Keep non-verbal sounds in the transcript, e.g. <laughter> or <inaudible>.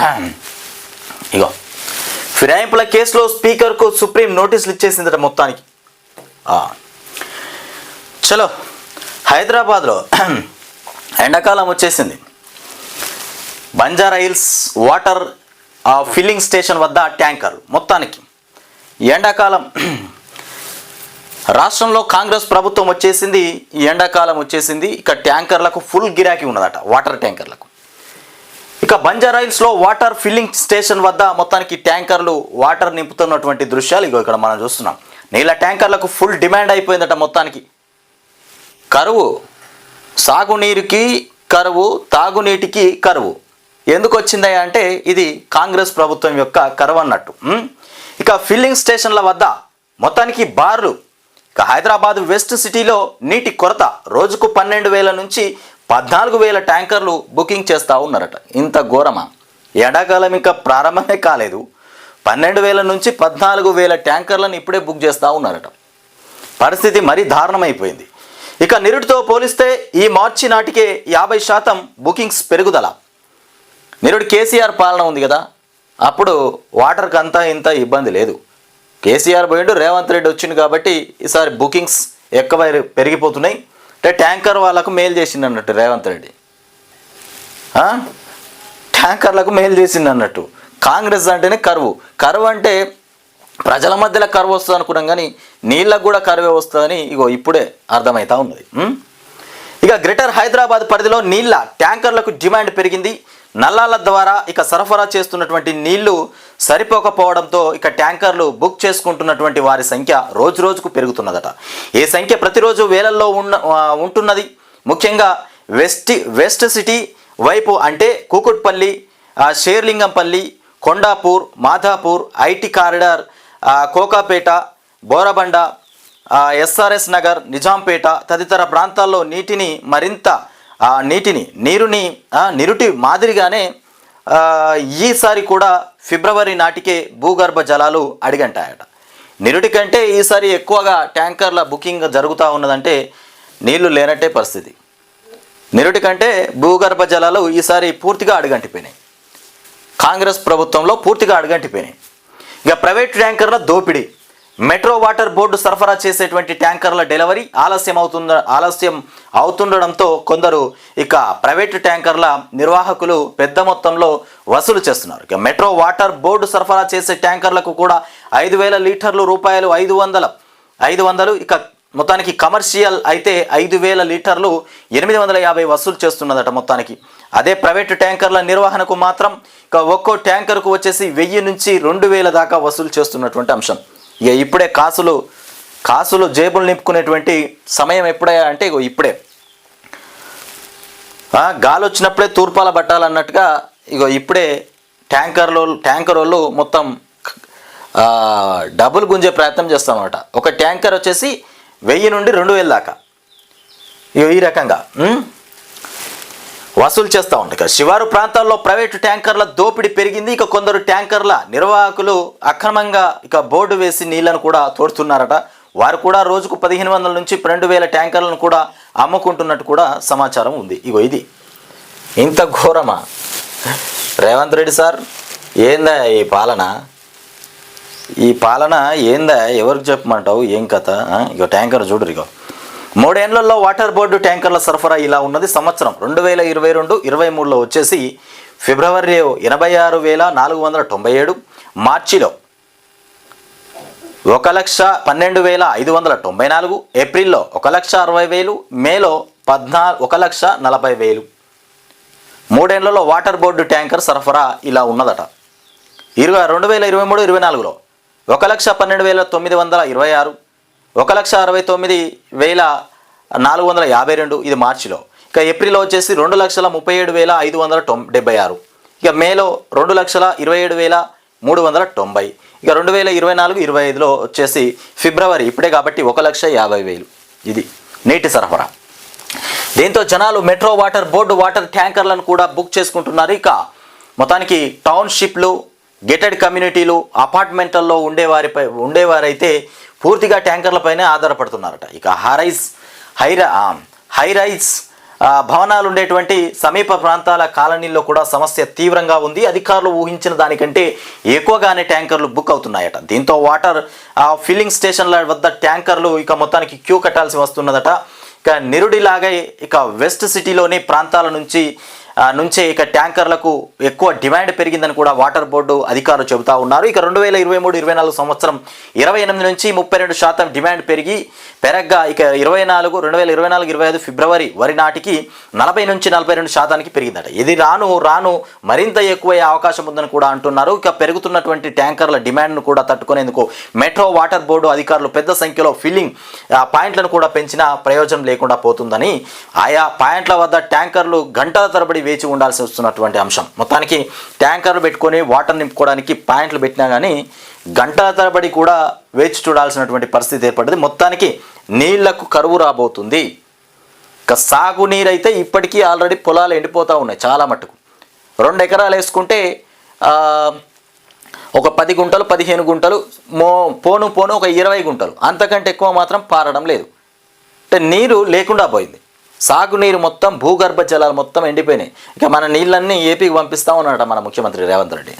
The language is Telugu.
<clears throat> ఇగో. ఫిరాయింపుల కేసులో స్పీకర్కు సుప్రీం నోటీసులు ఇచ్చేసిందట మొత్తానికి. చలో హైదరాబాద్లో <clears throat> ఎండాకాలం వచ్చేసింది. బంజారా హిల్స్ వాటర్ ఆ, ఫిల్లింగ్ స్టేషన్ వద్ద ట్యాంకర్ మొత్తానికి. ఎండాకాలం <clears throat> రాష్ట్రంలో కాంగ్రెస్ ప్రభుత్వం వచ్చేసింది ఈ ఎండాకాలం వచ్చేసింది ఇక ట్యాంకర్లకు ఫుల్ గిరాకీ ఉన్నదట వాటర్ ట్యాంకర్లకు. ఇక బంజారాయిల్స్లో వాటర్ ఫిల్లింగ్ స్టేషన్ వద్ద మొత్తానికి ట్యాంకర్లు వాటర్ నింపుతున్నటువంటి దృశ్యాలు ఇగో ఇక్కడ మనం చూస్తున్నాం. నీళ్ళ ట్యాంకర్లకు ఫుల్ డిమాండ్ అయిపోయిందట మొత్తానికి. కరువు సాగునీరుకి కరువు తాగునీటికి కరువు. ఎందుకు వచ్చిందా అంటే ఇది కాంగ్రెస్ ప్రభుత్వం యొక్క కరువు అన్నట్టు. ఇక ఫిల్లింగ్ స్టేషన్ల వద్ద మొత్తానికి బార్లు. ఇక హైదరాబాద్ వెస్ట్ సిటీలో నీటి కొరత రోజుకు పన్నెండు వేల నుంచి పద్నాలుగు వేల ట్యాంకర్లు బుకింగ్ చేస్తూ ఉన్నారట. ఇంత ఘోరమా? ఎండాకాలం ఇంకా ప్రారంభమే కాలేదు. పన్నెండు వేల నుంచి పద్నాలుగు వేల ట్యాంకర్లను ఇప్పుడే బుక్ చేస్తూ ఉన్నారట. పరిస్థితి మరీ దారుణమైపోయింది. ఇక నిరుడితో పోలిస్తే ఈ మార్చి నాటికే యాభై శాతం బుకింగ్స్ పెరుగుదల. నిరుడు కేసీఆర్ పాలన ఉంది కదా. అప్పుడు వాటర్కి అంతా ఇంత ఇబ్బంది లేదు. కేసీఆర్ పోయిండు రేవంత్ రెడ్డి వచ్చింది కాబట్టి ఈసారి బుకింగ్స్ ఎక్కువ పెరిగిపోతున్నాయి. అంటే ట్యాంకర్ వాళ్ళకు మేలు చేసింది అన్నట్టు రేవంత్ రెడ్డి. ట్యాంకర్లకు మేలు చేసింది అన్నట్టు. కాంగ్రెస్ అంటేనే కరువు. కరువు అంటే ప్రజల మధ్యలో కరువు వస్తుంది అనుకున్నాం కానీ నీళ్ళకు కూడా కరువే వస్తుందని ఇగో ఇప్పుడే అర్థమవుతా ఉన్నది. ఇక గ్రేటర్ హైదరాబాద్ పరిధిలో నీళ్ళ ట్యాంకర్లకు డిమాండ్ పెరిగింది. నల్లాల ద్వారా ఇక సరఫరా చేస్తున్నటువంటి నీళ్ళు సరిపోకపోవడంతో ఇక ట్యాంకర్లు బుక్ చేసుకుంటున్నటువంటి వారి సంఖ్య రోజు రోజుకు పెరుగుతున్నదట. ఈ సంఖ్య ప్రతిరోజు వేలల్లో ఉన్న ఉంటున్నది. ముఖ్యంగా వెస్ట్ వెస్ట్ సిటీ వైపు అంటే Kukatpally Serilingampally Kondapur Madhapur IT corridor Kokapet Borabanda SRS Nagar Nizampet తదితర ప్రాంతాల్లో నీటిని మరింత ఆ, నీటిని నీరుని నిరుటి మాదిరిగానే ఈసారి కూడా ఫిబ్రవరి నాటికే భూగర్భ జలాలు అడిగంటాయట. నిరుటి కంటే ఈసారి ఎక్కువగా ట్యాంకర్ల బుకింగ్ జరుగుతూ ఉన్నదంటే నీళ్ళు లేనట్టే పరిస్థితి. నిరుటి కంటే భూగర్భ జలాలు ఈసారి పూర్తిగా అడుగంటిపోయినాయి. కాంగ్రెస్ ప్రభుత్వంలో పూర్తిగా అడుగంటిపోయినాయి. ఇక ప్రైవేట్ ట్యాంకర్ల దోపిడీ. మెట్రో వాటర్ బోర్డు సరఫరా చేసేటువంటి ట్యాంకర్ల డెలివరీ ఆలస్యం అవుతుంద ఆలస్యం అవుతుండడంతో కొందరు ఇక ప్రైవేట్ ట్యాంకర్ల నిర్వాహకులు పెద్ద మొత్తంలో వసూలు చేస్తున్నారు. ఇక మెట్రో వాటర్ బోర్డు సరఫరా చేసే ట్యాంకర్లకు కూడా ఐదు వేల లీటర్లు రూపాయలు ఐదు వందల ఐదు వందలు ఇక మొత్తానికి కమర్షియల్ అయితే ఐదు వేల లీటర్లు ఎనిమిది వందల యాభై వసూలు చేస్తున్నదట మొత్తానికి. అదే ప్రైవేటు ట్యాంకర్ల నిర్వహణకు మాత్రం ఇక ఒక్కో ట్యాంకర్కు వచ్చేసి వెయ్యి నుంచి రెండు వేల దాకా వసూలు చేస్తున్నటువంటి అంశం. ఇక ఇప్పుడే కాసులు కాసులు జేబులు నింపుకునేటువంటి సమయం ఎప్పుడే అంటే ఇగో ఇప్పుడే. గాలి వచ్చినప్పుడే తూర్పాల పట్టాలన్నట్టుగా ఇగో ఇప్పుడే ట్యాంకర్లో ట్యాంకర్ వాళ్ళు మొత్తం డబుల్ గుంజే ప్రయత్నం చేస్తామన్నమాట. ఒక ట్యాంకర్ వచ్చేసి వెయ్యి నుండి రెండు వేల దాకా. ఇగో ఈ రకంగా వసూలు చేస్తూ ఉంటాయి శివారు ప్రాంతాల్లో ప్రైవేటు ట్యాంకర్ల దోపిడీ పెరిగింది. ఇక కొందరు ట్యాంకర్ల నిర్వాహకులు అక్రమంగా ఇక బోర్డు వేసి నీళ్ళను కూడా తోడుతున్నారట. వారు కూడా రోజుకు పదిహేను వందల నుంచి రెండు వేల ట్యాంకర్లను కూడా అమ్ముకుంటున్నట్టు కూడా సమాచారం ఉంది. ఇగో ఇది. ఇంత ఘోరమా? రేవంత్ రెడ్డి సార్ ఏందా ఈ పాలన? ఈ పాలన ఏందా? ఎవరికి చెప్పమంటావు? ఏం కథ? ఇక ఇగో ట్యాంకర్ చూడరు ఇగో మూడేళ్ళలో వాటర్ బోర్డు ట్యాంకర్ల సరఫరా ఇలా ఉన్నది. సంవత్సరం రెండు వేల ఇరవై రెండు ఇరవై మూడులో వచ్చేసి ఫిబ్రవరి ఎనభై ఆరు వేల నాలుగు వందల తొంభై ఏడు. మార్చిలో ఒక లక్ష పన్నెండు వేల ఐదు వందల తొంభై నాలుగు. ఏప్రిల్లో ఒక లక్ష అరవై వేలు. మేలో పద్నా ఒక లక్ష నలభై వేలు. మూడేళ్ళలో వాటర్ బోర్డు ట్యాంకర్ సరఫరా ఇలా ఉన్నదట. ఇరవై రెండు వేల ఇరవై మూడు ఇరవై నాలుగులో ఒక లక్ష పన్నెండు వేల తొమ్మిది వందల ఇరవై ఆరు. ఒక లక్ష అరవై తొమ్మిది వేల నాలుగు వందల యాభై రెండు ఇది మార్చిలో. ఇక ఏప్రిల్లో వచ్చేసి రెండు లక్షల ముప్పై ఏడు వేల ఐదు వందల తొం డెబ్బై ఆరు. ఇక మేలో రెండు లక్షల ఇరవై ఏడు వేల మూడు వందల తొంభై. ఇక రెండు వేల ఇరవై నాలుగు ఇరవై ఐదులో వచ్చేసి ఫిబ్రవరి ఇప్పుడే కాబట్టి ఒక లక్ష యాభై వేలు. ఇది నీటి సరఫరా. దీంతో జనాలు మెట్రో వాటర్ బోర్డు వాటర్ ట్యాంకర్లను కూడా బుక్ చేసుకుంటున్నారు. ఇక మొత్తానికి టౌన్షిప్లు గేటెడ్ కమ్యూనిటీలు అపార్ట్మెంట్లలో ఉండేవారిపై ఉండేవారైతే పూర్తిగా ట్యాంకర్లపైనే ఆధారపడుతున్నారట. ఇక హైరైజ్ హైరా హైరైజ్ భవనాలు ఉండేటువంటి సమీప ప్రాంతాల కాలనీల్లో కూడా సమస్య తీవ్రంగా ఉంది. అధికారులు ఊహించిన దానికంటే ఎక్కువగానే ట్యాంకర్లు బుక్ అవుతున్నాయట. దీంతో వాటర్ ఆ, ఫిల్లింగ్ స్టేషన్ల వద్ద ట్యాంకర్లు ఇక మొత్తానికి క్యూ కట్టాల్సి వస్తున్నదట. ఇక నిరుడిలాగే ఇక వెస్ట్ సిటీలోని ప్రాంతాల నుంచి నుంచే ఇక ట్యాంకర్లకు ఎక్కువ డిమాండ్ పెరిగిందని కూడా వాటర్ బోర్డు అధికారులు చెబుతా ఉన్నారు. ఇక రెండు వేల ఇరవై మూడు ఇరవై నాలుగు సంవత్సరం ఇరవై ఎనిమిది నుంచి ముప్పై రెండు శాతం డిమాండ్ పెరిగి పెరగ్గా ఇక ఇరవై నాలుగు రెండు వేల ఇరవై నాలుగు ఇరవై ఐదు ఫిబ్రవరి వరి నాటికి నలభై నుంచి నలభై రెండు శాతానికి పెరిగిందట. ఇది రాను రాను మరింత ఎక్కువయ్యే అవకాశం ఉందని కూడా అంటున్నారు. ఇక పెరుగుతున్నటువంటి ట్యాంకర్ల డిమాండ్ను కూడా తట్టుకునేందుకు మెట్రో వాటర్ బోర్డు అధికారులు పెద్ద సంఖ్యలో ఫిల్లింగ్ పాయింట్లను కూడా పెంచిన ప్రయోజనం లేకుండా పోతుందని. ఆయా పాయింట్ల వద్ద ట్యాంకర్లు గంటల తరబడి వేచి ఉండాల్సి వస్తున్నటువంటి అంశం. మొత్తానికి ట్యాంకర్లు పెట్టుకొని వాటర్ నింపుకోవడానికి పాయింట్లు పెట్టినా కానీ గంటల తరబడి కూడా వేచి చూడాల్సినటువంటి పరిస్థితి ఏర్పడింది. మొత్తానికి నీళ్ళకు కరువు రాబోతుంది. ఇక సాగునీరు అయితే ఇప్పటికీ ఆల్రెడీ పొలాలు ఎండిపోతూ ఉన్నాయి చాలా మట్టుకు. రెండు ఎకరాలు వేసుకుంటే ఒక పది గుంటలు పదిహేను గుంటలు మో పోను పోను ఒక ఇరవై గుంటలు. అంతకంటే ఎక్కువ మాత్రం పారడం లేదు. అంటే నీరు లేకుండా పోయింది. సాగునీరు మొత్తం భూగర్భ జలాలు మొత్తం ఎండిపోయినాయి. ఇక మన నీళ్ళన్నీ ఏపీకి పంపిస్తామన్నాడు మన ముఖ్యమంత్రి రేవంత్ రెడ్డి